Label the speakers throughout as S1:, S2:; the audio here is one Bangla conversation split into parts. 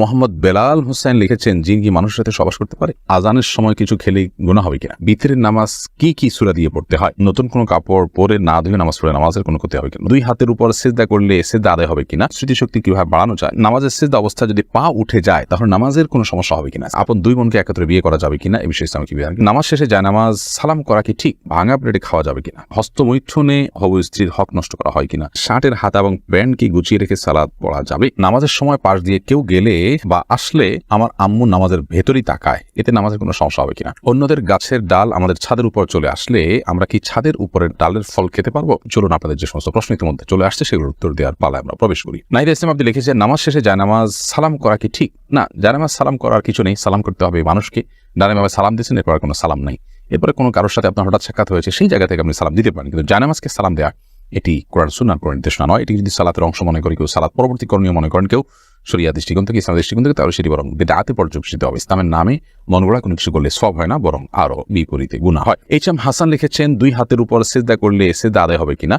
S1: মোহাম্মদ বেলাল হোসেন লিখেছেন, জিন কি মানুষের সাথে সবাস করতে পারে? আজানের সময় কিছু খেলে গুণা হবে কিনা? বিতরের নামাজ কি কি সুরা দিয়ে পড়তে হয়? নতুন কোনো কাপড় পরে না ধুয়ে নামাজ পড়ে নামাজের কোনো ক্ষতি হবে কিনা? দুই হাতের উপর সেজদা করলে সেজদা আদায় হবে কিনা? স্মৃতিশক্তি কীভাবে বাড়ানো যায়? নামাজের সেজদা অবস্থা যদি পা উঠে যায়, তাহলে নামাজের কোনো সমস্যা হবে কিনা? আপন দুই বোনকে একত্রে বিয়ে করা যাবে কিনা? এই বিষয়ে কি বিধান? নামাজ শেষে যায়, নামাজ সালাম করা কি ঠিক? ভাঙা প্লেটে খাওয়া যাবে কিনা? হস্তমৈথুনে হব স্ত্রীর হক নষ্ট করা হয় কিনা? শার্টের হাত এবং প্যান্ট কি গুছিয়ে রেখে সালাদ পড়া যাবে? নামাজের সময় পাশ দিয়ে কেউ গেলে বা আসলে আমার আম্মু নামাজের ভেতরই তাকায়, এতে নামাজের কোনো সমস্যা হবে কিনা? অন্যদের গাছের ডাল আমাদের ছাদের উপর চলে আসলে আমরা কি ছাদের উপরের ডালের ফল খেতে পারব? চলুন আপনাদের যে সমস্ত প্রশ্ন ইতিমধ্যে চলে আসছে, সেগুলোর উত্তর দেওয়ার পালায় আমরা প্রবেশ করি। নাইদ ইসলাম, আপনি লিখেছেন, নামাজ শেষে যায় নামাজ সালাম করা কি ঠিক? না জানামাজ সালাম করার কিছু নেই, সালাম করতে হবে মানুষকে। ডানামাজ সালাম দিয়েছেন, এরপর কোনো সালাম নাই। এরপরে কোনো কারোর সাথে আপনার হঠাৎ সাক্ষাৎ হয়েছে, সেই জায়গা থেকে আপনি সালাম দিতে পারেন। কিন্তু জানামাজকে সালাম দেওয়া এটি কোরআন সুনার কোরআন নির্দেশনা নয়। এটি যদি সালাতের অংশ মনে করি, কেউ সালাত পরবর্তী করণীয় মনে করেন, কেউ শরিয়া দৃষ্টিকোণ থেকে ইসলামের দৃষ্টিকোণ থেকে, তাহলে সেটি বরং বেদাতে পর্যবেসিত হবে। ইসলামের নামে মন গড়া কোনো কিছু করলে সব হয় না, বরং আরও বিপরীতে গুণা হয়। এইচ এম হাসান লিখেছেন, দুই হাতের উপর সেজদা করলে সেজদা আদায় হবে কিনা?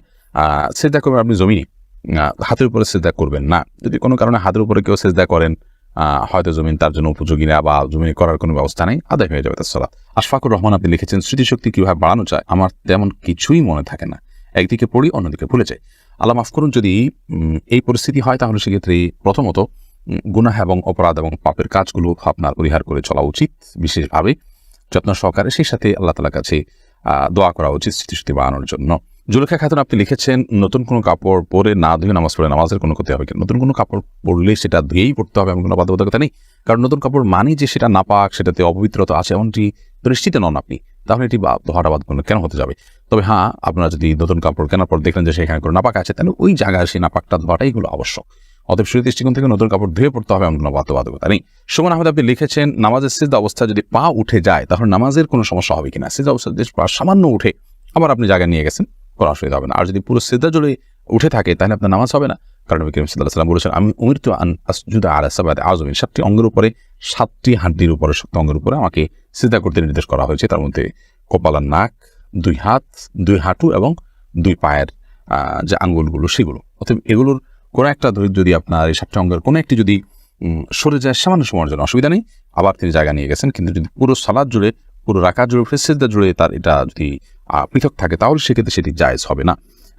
S1: সেজদা করবেন আপনি জমিনে। হাতের উপরে সেজদা করবেন না। যদি কোনো কারণে হাতের উপরে কেউ সেজদা করেন হয়তো জমিন তার জন্য উপযোগী না বা জমিনে করার কোনো ব্যবস্থা নেই, আদায় হয়ে যাবে তার সালাত। আশফাকুর রহমান আপনি লিখেছেন, স্মৃতিশক্তি কীভাবে বাড়ানো যায়? আমার তেমন কিছুই মনে থাকে না। একদিকে পড়ি, অন্যদিকে ভুলে যাই। আল্লাহ মাফ করুন, যদি এই পরিস্থিতি হয়, তাহলে সেক্ষেত্রে প্রথমত গুনাহ এবং অপরাধ এবং পাপের কাজগুলো আপনার পরিহার করে চলা উচিত বিশেষভাবে। যত্ন সহকারে সেই সাথে আল্লাহ তালার কাছে দোয়া করা উচিত স্মৃতিশক্তি বাড়ানোর জন্য। জুলেখা খাতুন, আপনি লিখেছেন, নতুন কোনো কাপড় পরে না ধুয়ে নামাজ পড়ে নামাজের কোনো ক্ষতি হবে কিনা? নতুন কোনো কাপড় পরলে সেটা ধুয়েই পড়তে হবে এমন কোনো বাধ্যবাধকতা নেই? কারণ নতুন কাপড় মানে যে সেটা নাপাক, সেটাতে অপবিত্রতা আছে, এমনটি দৃষ্টিতে নন আপনি। তাহলে এটি ধোয়াটা বাদ কেন হতে যাবে? তবে হ্যাঁ আপনারা যদি নতুন কাপড় কেনার পর দেখলেন যে সেখানে কোনো নাপাক আছে, তাহলে ওই জায়গায় সেই নাপাকটা ধোয়াটাই হলো আবশ্যক। অতএব শুরু দৃষ্টিকোণ থেকে নতুন কাপড় ধুয়ে পড়তে হবে এমন কোনো বাধ্যবাধকতা নেই। সুমন আহমেদ, আপনি লিখেছেন, নামাজের সিদ্ধ অবস্থা যদি পা উঠে যায়, তাহলে নামাজের কোনো সমস্যা হবে কিনা? সিদ্ধ অবস্থা যদি পা সামান্য উঠে, আবার আপনি জায়গায় নিয়ে গেছেন, কোনো অসুবিধা হবে না। আর যদি পুরো সিদ্ধা জুড়ে উঠে থাকে, তাহলে আপনার নামাজ হবে না। কারণ নবী করিম সাল্লাম বলেছেন, আমি উমির তো আন আসজুদা আলা সাবাদ আজমিন সাতটি অঙ্গের উপরে সাতটি হাড্ডির উপরে শক্ত অঙ্গের উপরে আমাকে সিদ্ধা করতে নির্দেশ করা হয়েছে। তার মধ্যে কপালার নাক, দুই হাত, দুই হাঁটু এবং দুই পায়ের যে আঙ্গুলগুলো, সেগুলো। অতএব এগুলোর কোনো একটা যদি আপনার এই সাতটি অঙ্গের কোনো একটি যদি সরে যায়, সামান্য সময়ের জন্য অসুবিধা নেই। আবার তিনি জায়গা নিয়ে গেছেন, কিন্তু যদি পুরো সালাদ জুড়ে, পুরো রাখা জুড়ে ফেসিদ্দা জুড়ে তার এটা যদি পৃথক থাকে, তাহলে সেক্ষেত্রে সেটি জায়জ হবে না।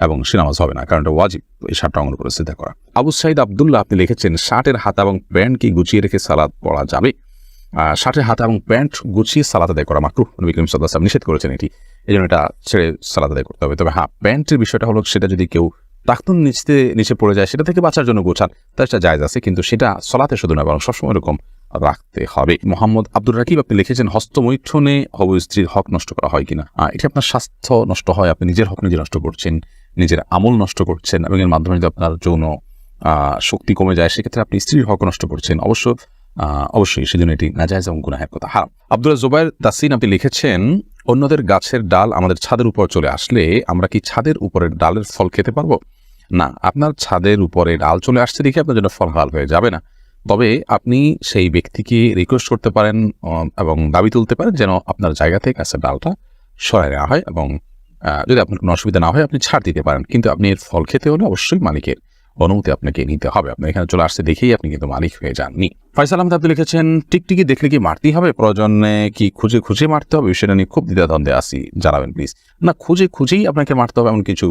S1: এবং সে নামাজ হবে না কারণ এটা ওয়াজিব এই শার্টটা অঙ্গের উপরে সিদ্ধা করা। আবু সাইদ আবদুল্লাহ, আপনি লিখেছেন, শার্টের হাত এবং প্যান্ট কি গুছিয়ে রেখে সালাদ পড়া যাবে? শার্টের হাত এবং প্যান্ট গুছিয়ে সালাদ আদায় করা মাকরু নবী করিম সাল্লাহ সাল্লাম নিষেধ করেছেন এটি। এই জন্য এটা ছেড়ে সালাদ আদায় করতে হবে। তবে হ্যাঁ প্যান্টের বিষয়টা হলো সেটা যদি কেউ টাকতুন নিচতে, নিচে পড়ে যায়, সেটা থেকে বাঁচার জন্য গোছান, তার সেটা জায়জ আছে, কিন্তু সেটা সলাতে শুধু না, বরং সবসময় এরকম রাখতে হবে। মোহাম্মদ আব্দুর রাকিব, আপনি লিখেছেন হস্তমৈথুনে হব স্ত্রীর হক নষ্ট করা হয় কিনা? এটা আপনার স্বাস্থ্য নষ্ট হয়, আপনি নিজের হক নিজে নষ্ট করছেন। নিজের আমল নষ্ট করছেন এবং এর মাধ্যমে যদি আপনার যৌন শক্তি কমে যায়, সেক্ষেত্রে আপনি স্ত্রীর হক নষ্ট করছেন। অবশ্য অবশ্যই সেজন্য এটি নাজায়জ এবং গুনাহের কথা। হারাম। আব্দুল জুবাইর তাসিন আপনি লিখেছেন, অন্যদের গাছের ডাল আমাদের ছাদের উপর চলে আসলে আমরা কি ছাদের উপরের ডালের ফল খেতে পারব? না, আপনার ছাদের উপরে ডাল চলে আসছে দেখে আপনার জন্য ফল হাল হয়ে যাবে না। তবে আপনি সেই ব্যক্তিকে রিকোয়েস্ট করতে পারেন এবং দাবি তুলতে পারেন যেন আপনার জায়গা থেকে গাছের ডালটা সরাই নেওয়া হয় এবং যদি আপনার কোনো অসুবিধা না হয়, আপনি ছাড় দিতে পারেন। কিন্তু আপনি এর ফল খেতে হলে অবশ্যই মালিকের অনুমতি আপনাকে নিতে হবে। আপনি এখানে চলে আসতে দেখেই আপনি কিন্তু মালিক হয়ে যাননি। ফয়সাল আহমদ, আপনি লিখেছেন, টিকটিকি দেখলে কি মারতেই হবে? প্রয়োজনে কি খুঁজে খুঁজে মারতে হবে? সেটা নিয়ে খুব দ্বিধাদ্বন্দ্বে আসি জানাবেন প্লিজ না, খুঁজে খুঁজেই আপনাকে মারতে হবে এমন কিছু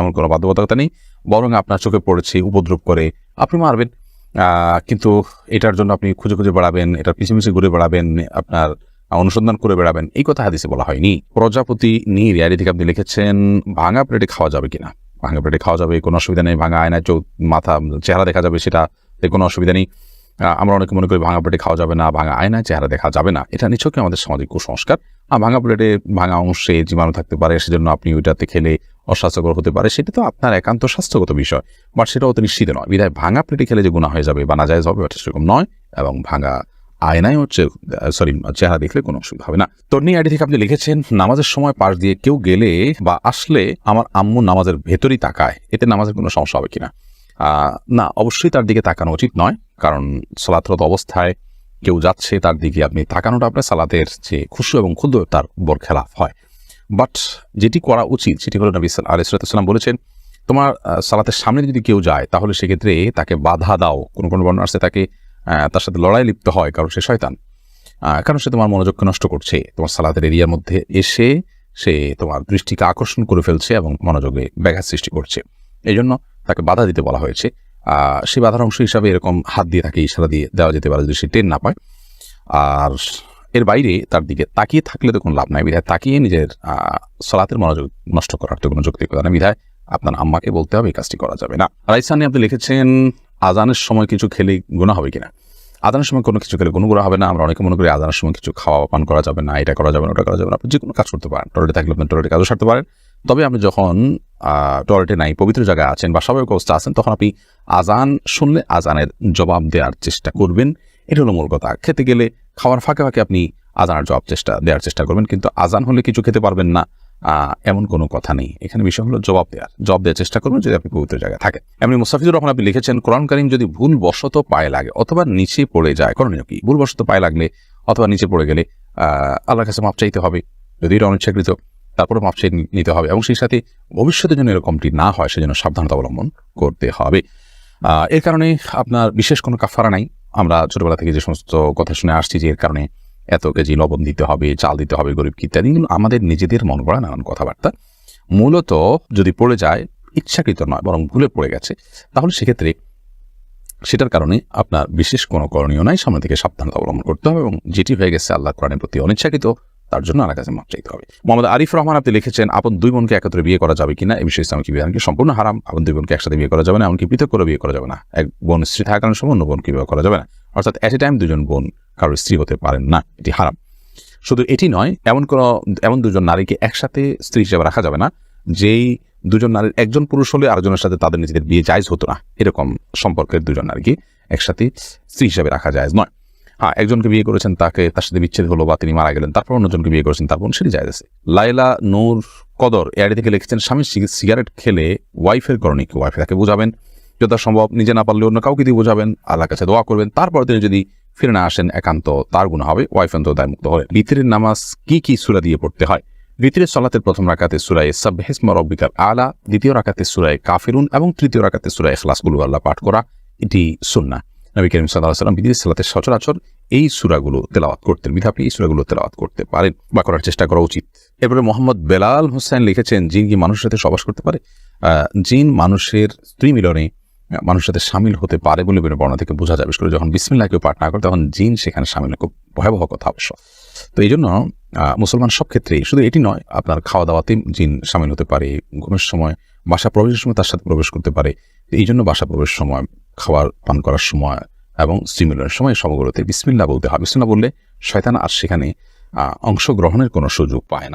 S1: এমন কোনো বাধ্যবাধকতা নেই। বরং আপনার চোখে পড়েছে, উপদ্রব করে আপনি মারবেন। কিন্তু এটার জন্য আপনি খুঁজে খুঁজে বেড়াবেন, এটার পিছিয়ে পিছিয়ে ঘুরে বেড়াবেন, আপনার অনুসন্ধান করে বেড়াবেন। এই কথা হাদিসে বলা হয়নি। প্রজাপতি নিয়ে রিয়ারি থেকে আপনি লিখেছেন, ভাঙা প্লেটে খাওয়া যাবে কিনা? ভাঙা প্লেটে খাওয়া যাবে, কোনো অসুবিধা নেই, ভাঙা আয়নায় চোখ, মাথা, চেহারা দেখা যাবে সেটা কোনো অসুবিধা নেই। আমরা অনেকে মনে করি ভাঙা প্লেটে খাওয়া যাবে না, ভাঙা আয়নায় চেহারা দেখা যাবে না। এটা নিছকই আমাদের সামাজিক কুসংস্কার। আর ভাঙা প্লেটে ভাঙা অংশে জীবাণু থাকতে পারে, সেজন্য আপনি ওইটাতে খেলে অস্বাস্থ্যকর হতে পারে। সেটা তো আপনার একান্ত স্বাস্থ্যগত বিষয়, বাট সেটা অত নিশ্চিত নয়। বিধায় ভাঙা প্লেটে খেলে যে গুণা হয়ে যাবে বা নাজায়জ হবে ওটা সেরকম নয়। এবং ভাঙা আয়নায় হচ্ছে সরি চেহারা দেখলে কোনো অসুবিধা হবে না। তর্নি আইডি থেকে আপনি লিখেছেন, নামাজের সময় পাশ দিয়ে কেউ গেলে বা আসলে আমার আম্মু নামাজের ভেতরই তাকায়, এতে নামাজের কোনো সমস্যা হবে কিনা? না, অবশ্যই তার দিকে তাকানো উচিত নয়, কারণ সলাতরত অবস্থায় কেউ যাচ্ছে, তার দিকে আপনি তাকানোটা আপনার সালাতের যে খুশু এবং ক্ষুদ্র তার বর খেলাফ হয়। বাট যেটি করা উচিত, সেটি হলো নবী আলিসাল্লাম বলেছেন, তোমার সালাতের সামনে যদি কেউ যায়, তাহলে সেক্ষেত্রে তাকে বাধা দাও। কোনো কোনো বর্ণ আসছে তাকে তার সাথে লড়াই লিপ্ত হয় কারণ সে শয়তান। কারণ সে তোমার মনোযোগকে নষ্ট করছে। তোমার সালাতের এরিয়ার মধ্যে এসে সে তোমার দৃষ্টিকে আকর্ষণ করে ফেলছে এবং মনোযোগে ব্যাঘাত সৃষ্টি করছে। এই জন্য তাকে বাধা দিতে বলা হয়েছে। সে বাধার অংশ হিসাবে এরকম হাত দিয়ে তাকে ইশারা দিয়ে দেওয়া যেতে পারে যদি সে টেন না পায়। আর এর বাইরে তার দিকে তাকিয়ে থাকলে তো কোনো লাভ নাই। বিধায় তাকিয়ে নিজের সলাতের মনোযোগ নষ্ট করার তো কোনো যৌক্তিকতা নেই। বিধায় আপনার আম্মাকে বলতে হবে, এই কাজটি করা যাবে না। রাইসানি আপনি লিখেছেন আজানের সময় কিছু খেলে গুণা হবে কিনা? আজানের সময় কোনো কিছু খেলে কোনো গুণা হবে না। আমরা অনেকে মনে করি আজানের সময় কিছু খাওয়া পান করা যাবে না, এটা করা যাবে না, ওটা করা যাবে না। আপনি যে কোনো কাজ করতে পারেন। টয়লেটে থাকলে আপনি টয়লেটে কাজও সারতে পারেন। তবে আপনি যখন টয়লেটে নাই, পবিত্র জায়গায় আছেন বা স্বাভাবিক অবস্থা আছেন, তখন আপনি আজান শুনলে আজানের জবাব দেওয়ার চেষ্টা করবেন। এটা হলো মূল কথা। খেতে গেলে খাওয়ার ফাঁকে ফাঁকে আপনি আজানের জবাব চেষ্টা, দেওয়ার চেষ্টা করবেন। কিন্তু আজান হলে কিছু খেতে পারবেন না। এমন কোনো কথা নেই। এখানে বিষয় হলো জবাব দেওয়ার জবাব দেওয়ার চেষ্টা করবেন যদি আপনি পবিত্র জায়গায় থাকেন। এমনি মুস্তাফিজুর রহমান আপনি লিখেছেন, কোরআন যদি ভুল বশত পায়ে লাগে অথবা নিচে পড়ে যায়, করণীয় কি? ভুল বশত পায়ে লাগলে অথবা নিচে পড়ে গেলে আল্লাহর কাছে মাপ চাইতে হবে। যদি এটা অনিচ্ছাকৃত তারপরে মাপ চাই নিতে হবে এবং সেই সাথে ভবিষ্যতে যেন এরকমটি না হয়, সেজন্য সাবধানতা অবলম্বন করতে হবে। এর কারণে আপনার বিশেষ কোনো কাফারা নাই। আমরা ছোটবেলা থেকে যে সমস্ত কথা শুনে আসছি যে এর কারণে এত কেজি লবণ দিতে হবে, চাল দিতে হবে, গরিব ইত্যাদি। আমাদের নিজেদের মন গড়া নানান কথাবার্তা। মূলত যদি পড়ে যায়, ইচ্ছাকৃত নয়, বরং ভুলে পড়ে গেছে, তাহলে সেক্ষেত্রে সেটার কারণে আপনার বিশেষ কোনো করণীয় নাই। সামনে থেকে সাবধানতা অবলম্বন করতে হবে এবং যেটি হয়ে গেছে আল্লাহ কোরআনের প্রতি অনিচ্ছাকৃত, তার জন্য আল্লাহ কাছে মাপ চাইতে হবে। মোহাম্মদ আরিফ রহমান, আপনি লিখেছেন, আপন দুই বোনকে একত্রে বিয়ে করা যাবে কিনা? এই বিষয়ে ইসলামিক বিধান কি সম্পূর্ণ হারাম। আপন দুই বোনকে একসাথে বিয়ে করা যাবে না, এমনকি পৃথক করে বিয়ে করা যাবে না। এক বোন স্ত্রী থাকার সময় অন্য বোনকে বিয়ে করা যাবে না। অর্থাৎ এট এ টাইম দুজন বোন কারোর স্ত্রী হতে পারেন না, এটি হারাম। শুধু এটি নয়, এমন কোন, এমন দুজন নারীকে একসাথে স্ত্রী হিসেবে রাখা যাবে না, যেই দুজন নারীর একজন পুরুষ হলে আরেকজনের সাথে তাদের নিজেদের বিয়ে জায়জ হতো না। এরকম সম্পর্কের দুজন নারীকে একসাথে স্ত্রী হিসেবে রাখা যায় নয়। হ্যাঁ একজনকে বিয়ে করেছেন, তাকে, তার সাথে বিচ্ছেদ হলো বা তিনি মারা গেলেন, তারপর অন্যজনকে বিয়ে করেছেন, তারপর সেটি যায় আছে। লাইলা নূর কদর এআডি থেকে লিখেছেন, স্বামী সিগ- সিগারেট খেলে ওয়াইফের করণে কি? ওয়াইফে তাকে বোঝাবেন যথা সম্ভব নিজে না পারলে অন্য কাউকে দিয়ে বোঝাবেন, আল্লাহর কাছে দোয়া করবেন, তারপর তিনি যদি ফিরে না আসেন, একান্ত তার গুণ হবে, ওয়াইফ অন্ত দায়মুক্ত হলে বিতরের নামাজ কি কি সুরা দিয়ে পড়তে হয়? বিতরের সলাতের প্রথম রাকাতে সুরায় সাবহেসমা রব্বিকার আলা, দ্বিতীয় রাকাতে সুরায় কাফিরুন এবং তৃতীয় রাকাতে সুরায় এখলাসগুলো আল্লাহ পাঠ করা, এটি সুন্না নবী করিম সাল্লাহ সাল্লাম বিদির সালাতের সচরাচর এই সুরাগুলো তেলাওয়াত করতেন। বিধা আপনি এই সুরাগুলো তেলাওয়াত করতে পারেন বা করার চেষ্টা করা উচিত। এরপরে মোহাম্মদ বেলাল হোসেন লিখেছেন, জিন কি মানুষের সাথে সবাস করতে পারে? জিন মানুষের স্ত্রী মিলনে আহ, মানুষের সাথে সামিল হতে পারে বলে বিভিন্ন বর্ণনা থেকে বোঝা যায়। বিশেষ করে যখন বিসমিল্লাহ কেউ পাঠ না করে তখন জিন সেখানে সামিল খুব ভয়াবহ কথা অবশ্য। তো এই জন্য মুসলমান সব ক্ষেত্রেই শুধু এটি নয় আপনার খাওয়া দাওয়াতে জিন সামিল হতে পারে ঘুমের সময় বাসা প্রবেশের সময় তার সাথে প্রবেশ করতে পারে। এই জন্য বাসা প্রবেশের সময় খাবার পান করার সময় এবং স্টিমুলের সময় সবগুলোতে বিসমিল্লা বলতে হয়। বিসমিল্লা বললে শয়তান আর সেখানে অংশগ্রহণের কোনো সুযোগ পায় না।